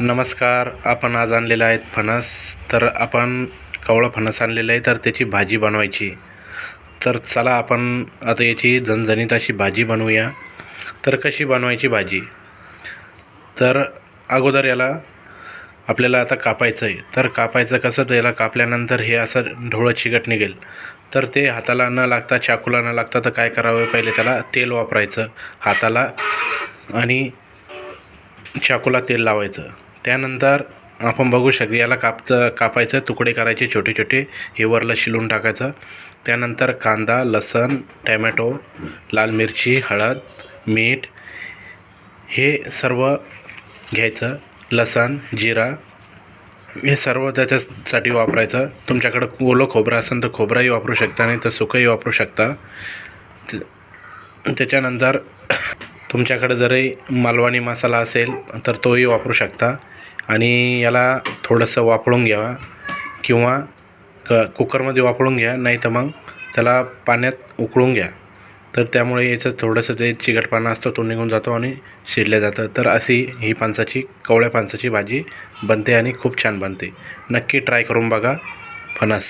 नमस्कार आपण आज आणलेलं आहेत फणस. तर आपण कवळं फणस आणलेलं आहे तर त्याची भाजी बनवायची. तर चला आपण आता याची झणझणीत अशी भाजी बनवूया. तर कशी बनवायची भाजी? तर अगोदर याला आपल्याला आता कापायचं आहे. तर कापायचं कसं तर याला कापल्यानंतर हे असं ढोळं चिकट निघेल. तर ते हाताला न लागता चाकूला न लागता तर काय करावं? पहिले त्याला तेल वापरायचं हाताला आणि चाकूला तेल लावायचं. त्यानंतर आपण बघू शक याला कापचं कापायचं तुकडे करायचे छोटे छोटे. हे वरला शिलून टाकायचं. त्यानंतर कांदा लसण टॅमॅटो लाल मिरची हळद मीठ. हे सर्व घ्यायचं. लसण जिरा. हे सर्व त्याच्यासाठी वापरायचं. तुमच्याकडं ओलं खोबरं असेल तर खोबराही वापरू शकता नाही तर सुकंही वापरू शकता. त्याच्यानंतर तुमच्याकडे जरी मालवणी मसाला असेल तर तोही वापरू शकता. आणि याला थोडंसं वाफळून घ्यावा किंवा क कुकरमध्ये वाफळून घ्या नाही तर मग त्याला पाण्यात उकळून घ्या. तर त्यामुळे याचं थोडंसं ते चिकटपणा असतो तो निघून जातो आणि शिरलं जातं. तर अशी ही फणसाची कवळ्या फणसाची भाजी बनते आणि खूप छान बनते. नक्की ट्राय करून बघा. फणस.